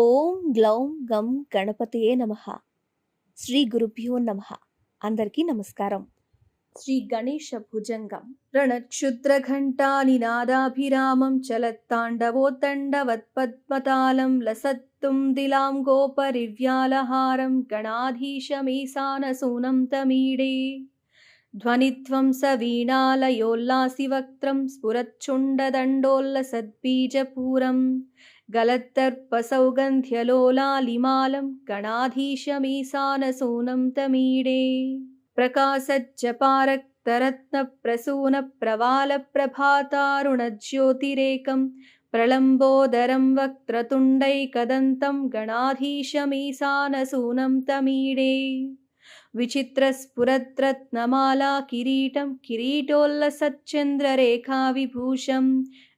ఓం గ్లౌం గం గణపతియే నమ. శ్రీ గురుభ్యో నమ. అందరికీ నమస్కారం. శ్రీ గణేష భుజంగం. రణక్షుద్రఘంటానినాదాభిరామం చలత్తాండవోత్తండవత్పద్మతాళం లసత్తుం దిలాం గోపరివ్యాలహారం గణాధీశమీశానసూనం తమీడే. ध्वनिध्वंस वीणालयोल्लासिवक्त्रं स्फुरच्छुण्डदण्डोल्लसद्बीजपूरं गलत्तर्पसौगन्ध्यलोलालिमालं गणाधीशमीशानसूनं तमीडे प्रकाशज्जपारक्तरत्नप्रसूनप्रवालप्रभातारुणज्योतिरेकं प्रलम्बोदरं वक्त्रतुण्डैकदन्तं गणाधीशमीशानसूनं तमीडे विचित्रस्फुरद्रत्नमाला किरीटं किरीटोल्लसच्चन्द्ररेखाविभूषं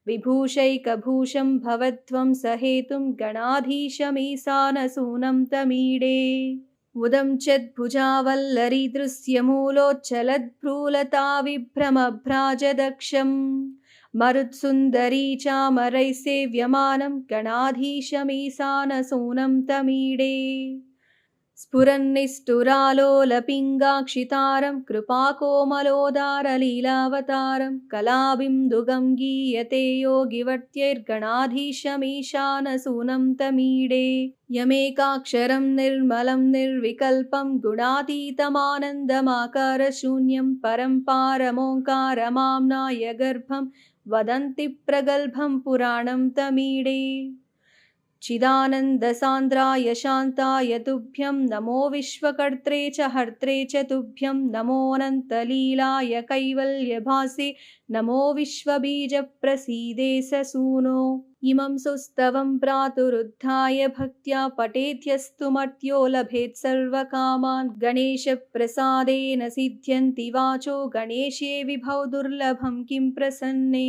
विभूषैकभूषं भवध्वं सहेतुं गणाधीशमीशानसूनं तमीडे उदं चद्भुजावल्लरीदृश्यमूलोच्चलद्भ्रूलताविभ्रमभ्राजदक्षम् मरुत्सुन्दरी चामरैः सेव्यमानं गणाधीशमीशानसूनं तमीडे स्फुरन्निष्ठुरालोलपिङ्गाक्षितारं कृपाकोमलोदारलीलावतारं कलाबिन्दुगं गीयते योगिवर्त्यैर्गणाधीशमीशानसूनं तमीडे यमेकाक्षरं निर्मलं निर्विकल्पं गुणातीतमानन्दमाकारशून्यं परं पारमोङ्कारमाम्नाय गर्भं वदन्ति प्रगल्भं पुराणं तमीडे चिदानन्दसान्द्राय शान्ताय तुभ्यं नमो विश्वकर्त्रे च हर्त्रे च तुभ्यं नमोऽनन्तलीलाय कैवल्यभासे नमो विश्वबीजप्रसीदे स सूनो इमं सुस्तवं प्रातुरुद्धाय भक्त्या पठेद्यस्तु मर्त्यो लभेत् सर्वकामान्। गणेशप्रसादेन सिद्ध्यन्ति वाचो गणेशे विभौ दुर्लभं किं प्रसन्ने।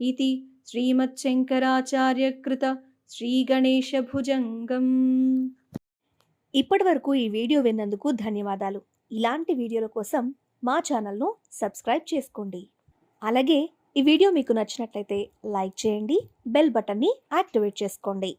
इति श्रीमच्छङ्कराचार्यकृत శ్రీ ఇప్పటి వరకు ఈ వీడియో విన్నందుకు ధన్యవాదాలు. ఇలాంటి వీడియోల కోసం మా ఛానల్ను సబ్స్క్రైబ్ చేసుకోండి. అలాగే ఈ వీడియో మీకు నచ్చినట్లయితే లైక్ చేయండి బెల్ బటన్ని యాక్టివేట్ చేసుకోండి.